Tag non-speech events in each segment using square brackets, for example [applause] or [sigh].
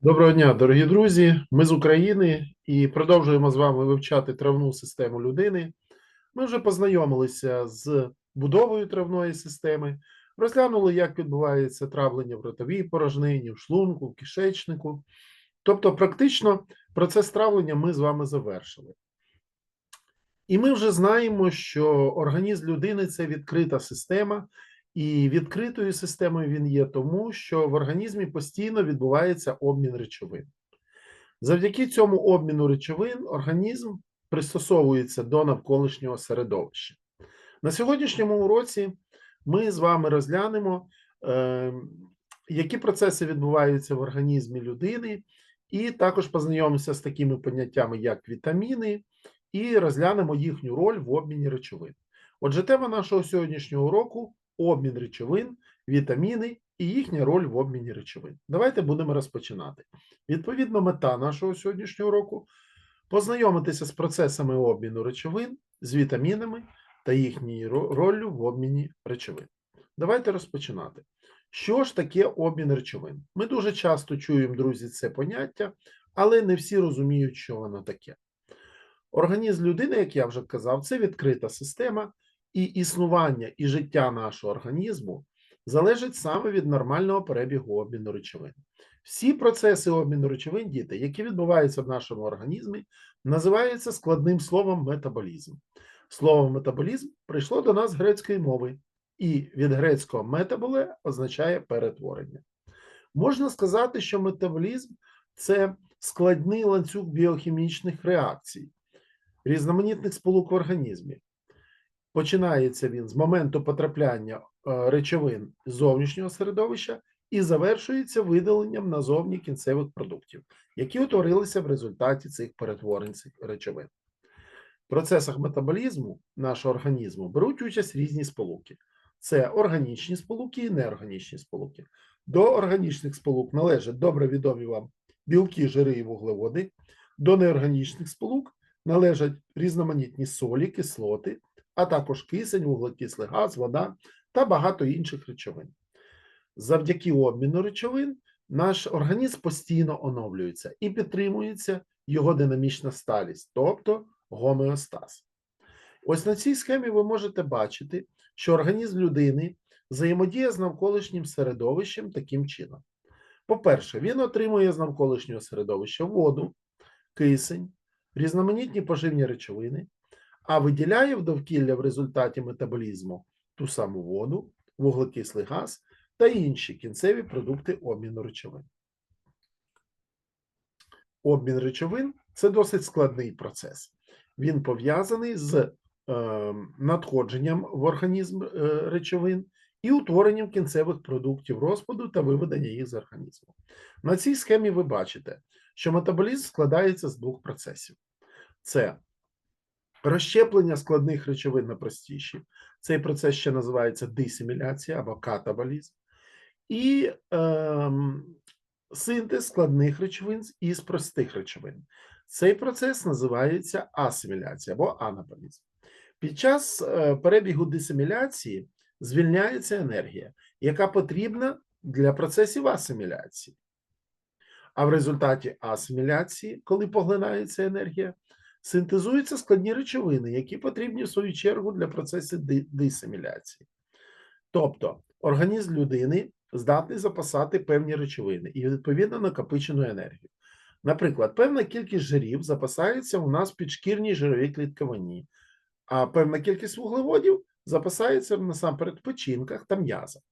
Доброго дня, дорогі друзі. Ми з України і продовжуємо з вами вивчати травну систему людини. Ми вже познайомилися з будовою травної системи, розглянули, як відбувається травлення в ротовій порожнині, в шлунку, в кишечнику. Тобто, практично процес травлення ми з вами завершили. І ми вже знаємо, що організм людини це відкрита система, і відкритою системою він є тому, що в організмі постійно відбувається обмін речовин. Завдяки цьому обміну речовин організм пристосовується до навколишнього середовища. На сьогоднішньому уроці ми з вами розглянемо, е, які процеси відбуваються в організмі людини, і також познайомимося з такими поняттями, як вітаміни, і розглянемо їхню роль в обміні речовин. Отже, тема нашого сьогоднішнього уроку обмін речовин, вітаміни і їхня роль в обміні речовин. Давайте будемо розпочинати. Відповідно, мета нашого сьогоднішнього уроку познайомитися з процесами обміну речовин, з вітамінами та їхньою ро- роллю в обміні речовин. Давайте розпочинати. Що ж таке обмін речовин? Ми дуже часто чуємо, друзі, це поняття, але не всі розуміють, що воно таке. Організм людини, як я вже казав, це відкрита система, і існування і життя нашого організму залежить саме від нормального перебігу обміну речовин. Всі процеси обміну речовин, діти, які відбуваються в нашому організмі, називаються складним словом метаболізм. Слово метаболізм прийшло до нас з грецької мови, і від грецького метаболе означає перетворення. Можна сказати, що метаболізм це складний ланцюг біохімічних реакцій, різноманітних сполук в організмі. Починається він з моменту потрапляння е, речовин з зовнішнього середовища і завершується видаленням назовні кінцевих продуктів, які утворилися в результаті цих перетворень цих речовин. В процесах метаболізму нашого організму беруть участь різні сполуки: це органічні сполуки і неорганічні сполуки. До органічних сполук належать добре відомі вам білки, жири і вуглеводи. До неорганічних сполук належать різноманітні солі, кислоти, а також кисень, вуглекислий газ, вода та багато інших речовин. Завдяки обміну речовин наш організм постійно оновлюється і підтримується його динамічна сталість, тобто гомеостаз. Ось на цій схемі ви можете бачити, що організм людини взаємодіє з навколишнім середовищем таким чином. По-перше, він отримує з навколишнього середовища воду, кисень, різноманітні поживні речовини, а виділяє в довкілля в результаті метаболізму ту саму воду, вуглекислий газ та інші кінцеві продукти обміну речовин. Обмін речовин це досить складний процес. Він пов'язаний з е, надходженням в організм е, речовин і утворенням кінцевих продуктів розпаду та виведення їх з організму. На цій схемі ви бачите, що метаболізм складається з двох процесів: це розщеплення складних речовин на простіші. Цей процес ще називається дисиміляція або катаболізм, і ем, синтез складних речовин із простих речовин. Цей процес називається асиміляція або анаболізм. Під час е, перебігу дисиміляції звільняється енергія, яка потрібна для процесів асиміляції. А в результаті асиміляції, коли поглинається енергія, синтезуються складні речовини, які потрібні в свою чергу для процесу ди- дисиміляції. Тобто організм людини здатний запасати певні речовини і відповідно накопичену енергію. Наприклад, певна кількість жирів запасається у нас в підшкірній жировій клітковині, а певна кількість вуглеводів запасається насамперед в печінках та м'язах.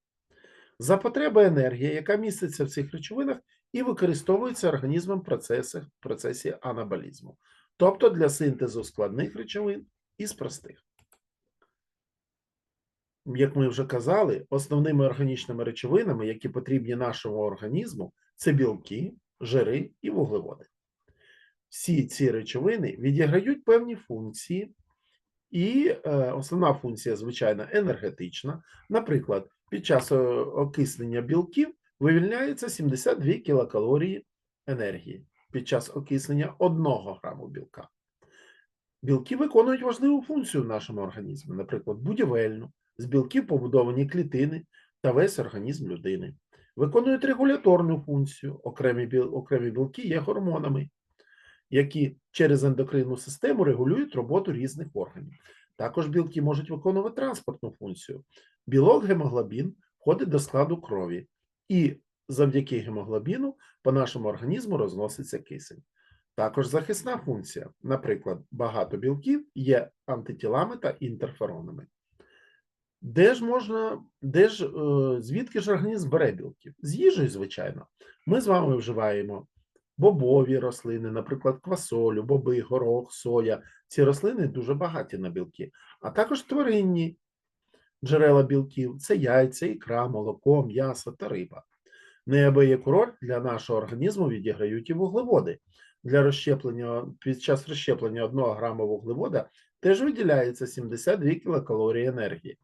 За потреби енергія, яка міститься в цих речовинах, і використовується організмом в процесі анаболізму, тобто для синтезу складних речовин із простих. Як ми вже казали, основними органічними речовинами, які потрібні нашому організму, це білки, жири і вуглеводи. Всі ці речовини відіграють певні функції, і е, основна функція, звичайно, енергетична. Наприклад, під час окиснення білків вивільняється 72 кілокалорії енергії під час окиснення 1 граму білка. Білки виконують важливу функцію в нашому організмі, наприклад, будівельну, з білків побудовані клітини та весь організм людини. виконують регуляторну функцію. Окремі, біл, окремі білки є гормонами, які через ендокринну систему регулюють роботу різних органів. Також білки можуть виконувати транспортну функцію. Білок гемоглобін входить до складу крові, і завдяки гемоглобіну по нашому організму розноситься кисень. Також захисна функція. Наприклад, багато білків є антитілами та інтерферонами. Де ж можна, де ж, е, звідки ж організм бере білків? З їжею, звичайно. Ми з вами вживаємо бобові рослини, наприклад, квасолю, боби, горох, соя. Ці рослини дуже багаті на білки, а також тваринні джерела білків це яйця, ікра, молоко, м'ясо та риба. Неабияку роль для нашого організму відіграють і вуглеводи. Для розщеплення під час розщеплення 1 грама вуглевода теж виділяється 72 кілокалорії енергії.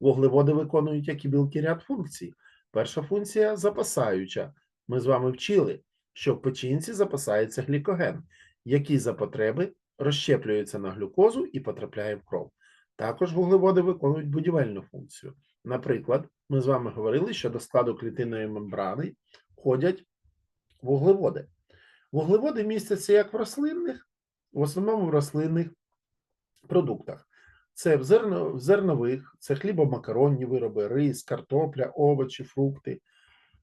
Вуглеводи виконують, як і білки, ряд функцій. Перша функція запасаюча. Ми з вами вчили, що в печінці запасається глікоген, який за потреби розщеплюється на глюкозу і потрапляє в кров. Також вуглеводи виконують будівельну функцію. Наприклад, ми з вами говорили, що до складу клітинної мембрани входять вуглеводи. Вуглеводи містяться як в рослинних, в основному в рослинних продуктах. Це в, зерно, в зернових, це хлібомакаронні вироби, рис, картопля, овочі, фрукти.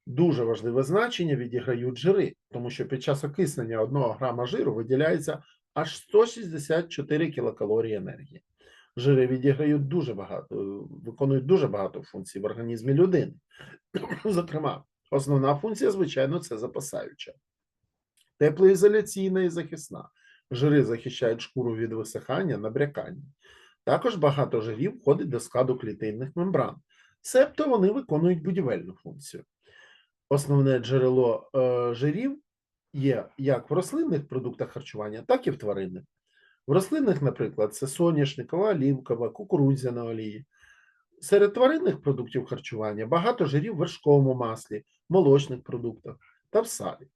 Дуже важливе значення відіграють жири, тому що під час окиснення 1 грама жиру виділяється аж 164 кілокалорії енергії. Жири відіграють дуже багато, виконують дуже багато функцій в організмі людини. [clears throat] Зокрема, основна функція, звичайно, це запасаюча. Теплоізоляційна і захисна. Жири захищають шкуру від висихання, набрякання. Також багато жирів входить до складу клітинних мембран, себто вони виконують будівельну функцію. Основне джерело е, жирів є як в рослинних продуктах харчування, так і в тваринних. В рослинних, наприклад, це соняшникова, олівкова, кукурудзяна олії. Серед тваринних продуктів харчування багато жирів в вершковому маслі, молочних продуктах та в салі.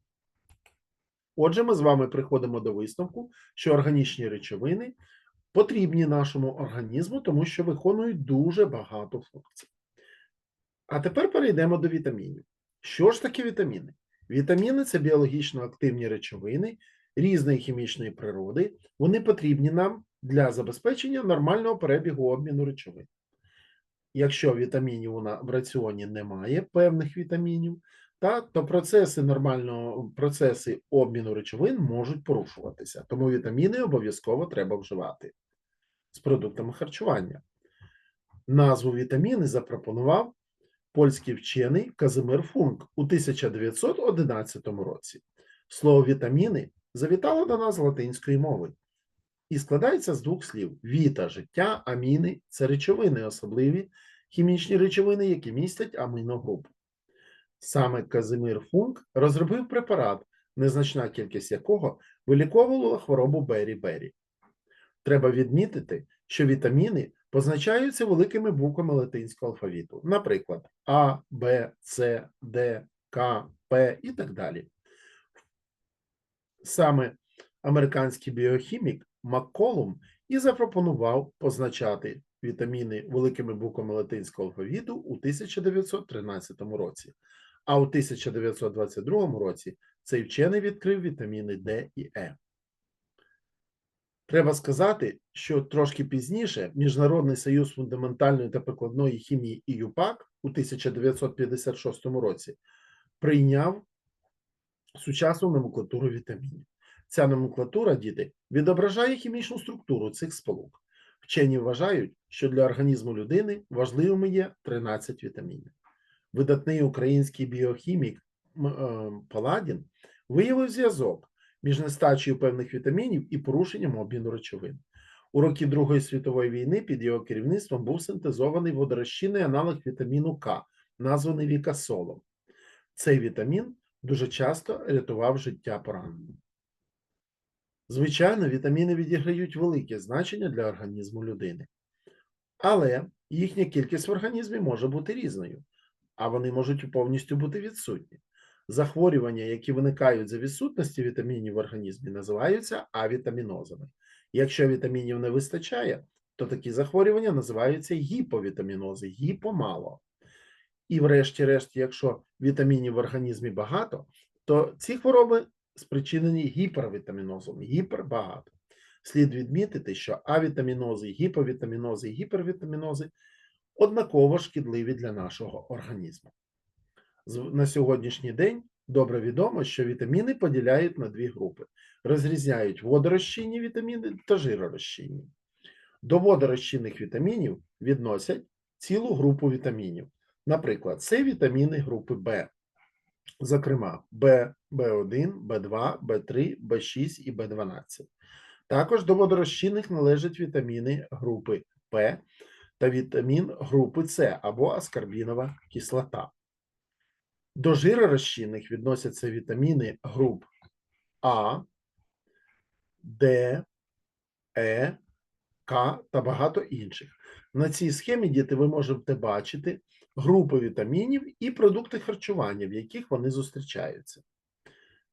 Отже, ми з вами приходимо до висновку, що органічні речовини потрібні нашому організму, тому що виконують дуже багато функцій. А тепер перейдемо до вітамінів. Що ж таке вітаміни? Вітаміни це біологічно активні речовини різної хімічної природи. Вони потрібні нам для забезпечення нормального перебігу обміну речовин. Якщо вітамінів в раціоні немає певних вітамінів, та, то процеси нормального процеси обміну речовин можуть порушуватися. Тому вітаміни обов'язково треба вживати з продуктами харчування. Назву вітаміни запропонував польський вчений Казимир Функ у 1911 році. Слово вітаміни завітало до нас з латинської мови і складається з двох слів: віта, життя, аміни це речовини, особливі хімічні речовини, які містять аминогрупу. Саме Казимир Функ розробив препарат, незначна кількість якого виліковувала хворобу Бері-Бері. Треба відмітити, що вітаміни позначаються великими буквами латинського алфавіту, наприклад, А, Б, С, Д, К, П і так далі. Саме американський біохімік Макколум і запропонував позначати вітаміни великими буквами латинського алфавіту у 1913 році. А у 1922 році цей вчений відкрив вітаміни Д і Е. Треба сказати, що трошки пізніше Міжнародний союз фундаментальної та прикладної хімії ІЮПАК у 1956 році прийняв сучасну номенклатуру вітамінів. Ця номенклатура, діти, відображає хімічну структуру цих сполук. Вчені вважають, що для організму людини важливими є 13 вітамінів. Видатний український біохімік Паладін виявив зв'язок між нестачею певних вітамінів і порушенням обміну речовин. У роки Другої світової війни під його керівництвом був синтезований водорозчинний аналог вітаміну К, названий Вікасолом. Цей вітамін дуже часто рятував життя пораненим. Звичайно, вітаміни відіграють велике значення для організму людини, але їхня кількість в організмі може бути різною, а вони можуть повністю бути відсутні. Захворювання, які виникають за відсутності вітамінів в організмі, називаються авітамінозами. Якщо вітамінів не вистачає, то такі захворювання називаються гіповітамінози, гіпомало. І, врешті-решт, якщо вітамінів в організмі багато, то ці хвороби спричинені гіпервітамінозом. Гіпербагато. Слід відмітити, що авітамінози, гіповітамінози і гіпервітамінози однаково шкідливі для нашого організму. На сьогоднішній день добре відомо, що вітаміни поділяють на дві групи: розрізняють водорозчинні вітаміни та жиророзчинні. До водорозчинних вітамінів відносять цілу групу вітамінів. Наприклад, це вітаміни групи В, зокрема В, В1, В2, В3, В6 і В12. Також до водорозчинних належать вітаміни групи П та вітамін групи С або аскорбінова кислота. До жиророзчинних відносяться вітаміни груп А, Д, Е, К та багато інших. На цій схемі, діти, ви можете бачити групи вітамінів і продукти харчування, в яких вони зустрічаються,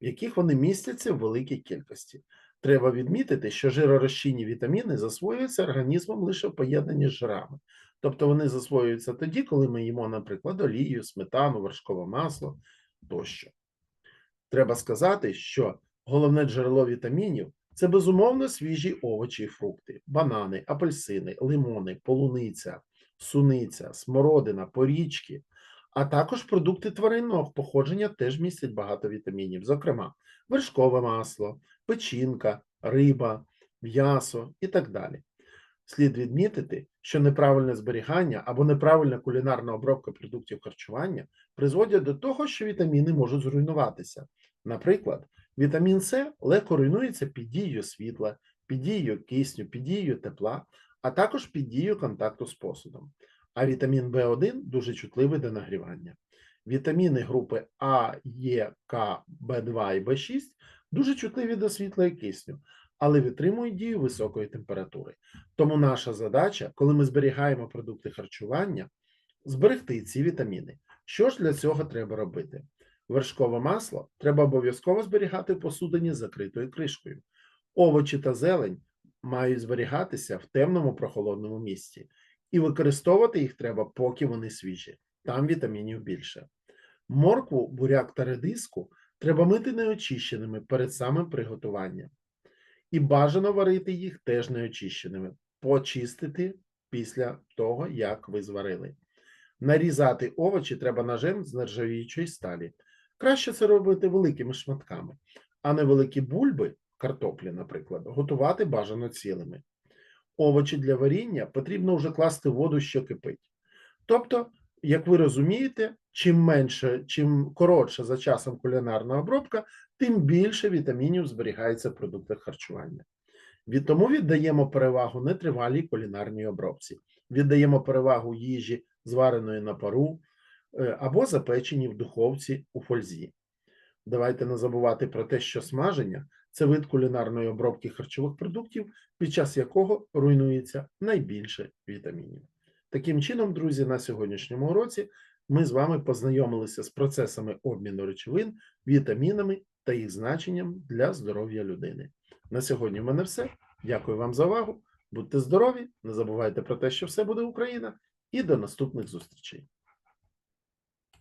в яких вони містяться в великій кількості. Треба відмітити, що жиророзчинні вітаміни засвоюються організмом лише в поєднанні з жирами. Тобто вони засвоюються тоді, коли ми їмо, наприклад, олію, сметану, вершкове масло тощо. Треба сказати, що головне джерело вітамінів це безумовно свіжі овочі і фрукти, банани, апельсини, лимони, полуниця, суниця, смородина, порічки, а також продукти тваринного походження теж містять багато вітамінів, зокрема, вершкове масло, печінка, риба, м'ясо і так далі. Слід відмітити, що неправильне зберігання або неправильна кулінарна обробка продуктів харчування призводять до того, що вітаміни можуть зруйнуватися. Наприклад, вітамін С легко руйнується під дією світла, під дією кисню, під дією тепла, а також під дією контакту з посудом. А вітамін В1 дуже чутливий до нагрівання. Вітаміни групи А, Е, К, В2 і В6 дуже чутливі до світла і кисню, але витримують дію високої температури. Тому наша задача, коли ми зберігаємо продукти харчування, зберегти ці вітаміни. Що ж для цього треба робити? Вершкове масло треба обов'язково зберігати в посудині з закритою кришкою. Овочі та зелень мають зберігатися в темному прохолодному місці, і використовувати їх треба, поки вони свіжі. Там вітамінів більше. Моркву, буряк та редиску треба мити неочищеними перед самим приготуванням. І бажано варити їх теж неочищеними, почистити після того, як ви зварили. Нарізати овочі треба ножем з нержавіючої сталі. Краще це робити великими шматками, а невеликі бульби, картоплі, наприклад, готувати бажано цілими. Овочі для варіння потрібно вже класти воду, що кипить. Тобто, як ви розумієте, чим менше, чим коротша за часом кулінарна обробка, тим більше вітамінів зберігається в продуктах харчування. Від тому віддаємо перевагу нетривалій кулінарній обробці, віддаємо перевагу їжі, звареної на пару е, або запеченій в духовці у фользі. Давайте не забувати про те, що смаження це вид кулінарної обробки харчових продуктів, під час якого руйнується найбільше вітамінів. Таким чином, друзі, на сьогоднішньому уроці ми з вами познайомилися з процесами обміну речовин, вітамінами та їх значенням для здоров'я людини. На сьогодні в мене все. Дякую вам за увагу. Будьте здорові, не забувайте про те, що все буде Україна, і до наступних зустрічей.